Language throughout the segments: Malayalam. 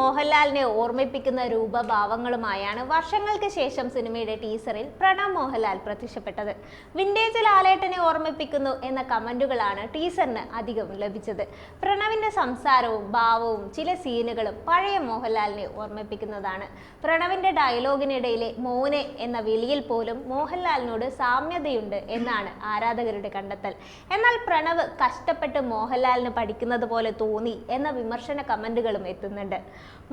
മോഹൻലാലിനെ ഓർമ്മിപ്പിക്കുന്ന രൂപഭാവങ്ങളുമായാണ് വർഷങ്ങൾക്ക് ശേഷം സിനിമയുടെ ടീസറിൽ പ്രണവ് മോഹൻലാൽ പ്രത്യക്ഷപ്പെട്ടത്. വിന്റേജ് ലാലേട്ടനെ ഓർമ്മിപ്പിക്കുന്നു എന്ന കമന്റുകളാണ് ടീസറിന് അധികം ലഭിച്ചത്. പ്രണവിന്റെ സംസാരവും ഭാവവും ചില സീനുകളും പഴയ മോഹൻലാലിനെ ഓർമ്മിപ്പിക്കുന്നതാണ്. പ്രണവിന്റെ ഡയലോഗിനിടയിലെ മോനെ എന്ന വിളിയിൽ പോലും മോഹൻലാലിനോട് സാമ്യതയുണ്ട് എന്നാണ് ആരാധകരുടെ കണ്ടെത്തൽ. എന്നാൽ പ്രണവ് കഷ്ടപ്പെട്ട് മോഹൻലാലിന് പഠിക്കുന്നത് പോലെ തോന്നി എന്ന വിമർശന കമന്റുകളും എത്തുന്നുണ്ട്.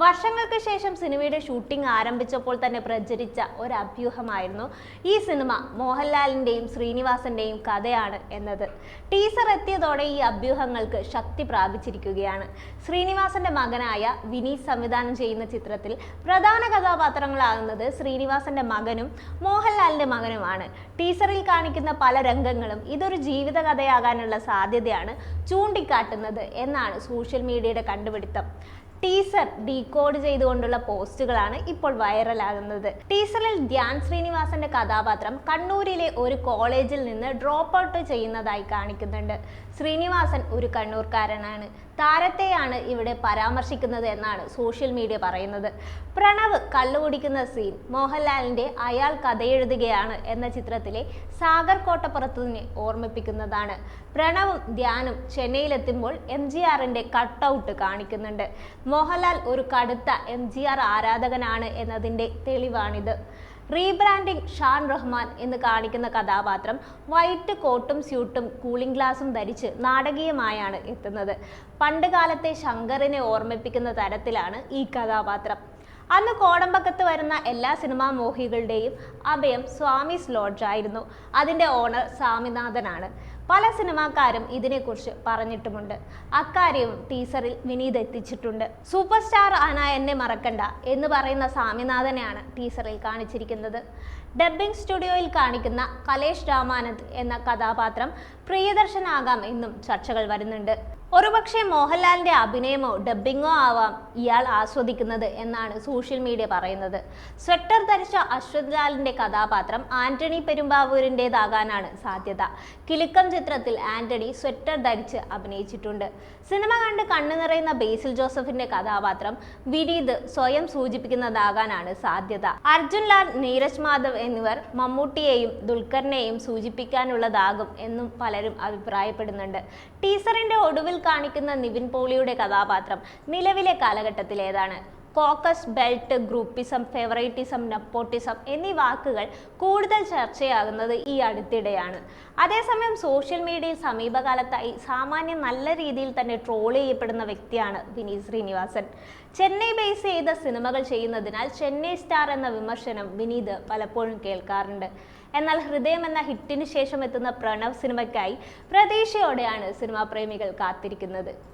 വർഷങ്ങൾക്ക് ശേഷം സിനിമയുടെ ഷൂട്ടിംഗ് ആരംഭിച്ചപ്പോൾ തന്നെ പ്രചരിച്ച ഒരു അഭ്യൂഹമായിരുന്നു ഈ സിനിമ മോഹൻലാലിന്റെയും ശ്രീനിവാസന്റെയും കഥയാണ് എന്നത്. ടീസർ എത്തിയതോടെ ഈ അഭ്യൂഹങ്ങൾക്ക് ശക്തി പ്രാപിച്ചിരിക്കുകയാണ്. ശ്രീനിവാസന്റെ മകനായ വിനീത് സംവിധാനം ചെയ്യുന്ന ചിത്രത്തിൽ പ്രധാന കഥാപാത്രങ്ങളാകുന്നത് ശ്രീനിവാസന്റെ മകനും മോഹൻലാലിന്റെ മകനുമാണ്. ടീസറിൽ കാണിക്കുന്ന പല രംഗങ്ങളും ഇതൊരു ജീവിതകഥയാകാനുള്ള സാധ്യതയാണ് ചൂണ്ടിക്കാട്ടുന്നത് എന്നാണ് സോഷ്യൽ മീഡിയയുടെ കണ്ടുപിടുത്തം. ടീസർ ഡീകോഡ് ചെയ്തുകൊണ്ടുള്ള പോസ്റ്റുകളാണ് ഇപ്പോൾ വൈറലാകുന്നത്. ടീസറിൽ ധ്യാൻ ശ്രീനിവാസന്റെ കഥാപാത്രം കണ്ണൂരിലെ ഒരു കോളേജിൽ നിന്ന് ഡ്രോപ്പ് ഔട്ട് ചെയ്യുന്നതായി കാണിക്കുന്നുണ്ട്. ശ്രീനിവാസൻ ഒരു കണ്ണൂർക്കാരനാണ്. താരത്തെയാണ് ഇവിടെ പരാമർശിക്കുന്നത് എന്നാണ് സോഷ്യൽ മീഡിയ പറയുന്നത്. പ്രണവ് കള്ളുകുടിക്കുന്ന സീൻ മോഹൻലാലിന്റെ അയാൾ കഥയെഴുതുകയാണ് എന്ന ചിത്രത്തിലെ സാഗർ കോട്ടപ്പുറത്തിനെ ഓർമ്മിപ്പിക്കുന്നതാണ്. പ്രണവും ധ്യാനും ചെന്നൈയിലെത്തുമ്പോൾ എം ജി ആറിന്റെ കട്ടൗട്ട് കാണിക്കുന്നുണ്ട്. മോഹൻലാൽ ഒരു കടുത്ത എം ജി ആർ ആരാധകനാണ് എന്നതിന്റെ തെളിവാണിത്. റീബ്രാൻഡിംഗ് ഷാൻ റഹ്മാൻ എന്ന് കാണിക്കുന്ന കഥാപാത്രം വൈറ്റ് കോട്ടും സ്യൂട്ടും കൂളിംഗ് ഗ്ലാസും ധരിച്ച് നാടകീയമായാണ് എത്തുന്നത്. പണ്ടുകാലത്തെ ശങ്കറിനെ ഓർമ്മിപ്പിക്കുന്ന തരത്തിലാണ് ഈ കഥാപാത്രം. അന്ന് കോടമ്പക്കത്ത് വരുന്ന എല്ലാ സിനിമാ മോഹികളുടെയും അഭയം സ്വാമിസ് ലോഡ്ജ് ആയിരുന്നു. അതിന്റെ ഓണർ സ്വാമിനാഥനാണ്. പല സിനിമാക്കാരും ഇതിനെക്കുറിച്ച് പറഞ്ഞിട്ടുമുണ്ട്. അക്കാര്യവും ടീസറിൽ വിനീത് എത്തിച്ചിട്ടുണ്ട്. സൂപ്പർ സ്റ്റാർ ആന എന്നെ മറക്കണ്ട എന്ന് പറയുന്ന സ്വാമിനാഥനെയാണ് ടീസറിൽ കാണിച്ചിരിക്കുന്നത്. ഡബ്ബിംഗ് സ്റ്റുഡിയോയിൽ കാണിക്കുന്ന കലേഷ് രാമാനന്ദ് എന്ന കഥാപാത്രം പ്രിയദർശനാകാം എന്നും ചർച്ചകൾ വരുന്നുണ്ട്. ഒരുപക്ഷെ മോഹൻലാലിന്റെ അഭിനയമോ ഡബ്ബിങ്ങോ ആവാം ഇയാൾ ആസ്വദിക്കുന്നത് എന്നാണ് സോഷ്യൽ മീഡിയ പറയുന്നത്. സ്വെറ്റർ ധരിച്ച അശ്വത് ലാലിന്റെ കഥാപാത്രം ആന്റണി പെരുമ്പാവൂരിന്റെതാകാനാണ് സാധ്യത. കിലുക്കം ചിത്രത്തിൽ ആന്റണി സ്വെറ്റർ ധരിച്ച് അഭിനയിച്ചിട്ടുണ്ട്. സിനിമ കണ്ട് കണ്ണു നിറയുന്ന ബേസിൽ ജോസഫിന്റെ കഥാപാത്രം വിനീത് സ്വയം സൂചിപ്പിക്കുന്നതാകാനാണ് സാധ്യത. അർജുൻ ലാൽ നീരജ് മാധവ് എന്നിവർ മമ്മൂട്ടിയെയും ദുൽഖറിനെയും സൂചിപ്പിക്കാനുള്ളതാകും എന്നും പലരും അഭിപ്രായപ്പെടുന്നുണ്ട്. ടീസറിന്റെ ഒടുവിൽ കാണിക്കുന്ന നിവിൻ പോളിയുടെ കഥാപാത്രം നിലവിലെ കാലഘട്ടത്തിലേതാണ്. Caucus belt groupism favouritism nepotism എന്നീ വാക്കുകൾ കൂടുതൽ ചർച്ചയാകുന്നത് ഈ അടുത്തിടെയാണ്. അതേസമയം സോഷ്യൽ മീഡിയയിൽ സമീപകാലത്തായി സാമാന്യം നല്ല രീതിയിൽ തന്നെ ട്രോൾ ചെയ്യപ്പെടുന്ന വ്യക്തിയാണ് വിനീത് ശ്രീനിവാസൻ. ചെന്നൈ ബേസ് ചെയ്ത സിനിമകൾ ചെയ്യുന്നതിനാൽ ചെന്നൈ സ്റ്റാർ എന്ന വിമർശനം വിനീത് പലപ്പോഴും കേൾക്കാറുണ്ട്. എന്നാൽ ഹൃദയം എന്ന ഹിറ്റിന് ശേഷം എത്തുന്ന പ്രണവ് സിനിമയ്ക്കായി പ്രതീക്ഷയോടെയാണ് സിനിമാ പ്രേമികൾ കാത്തിരിക്കുന്നത്.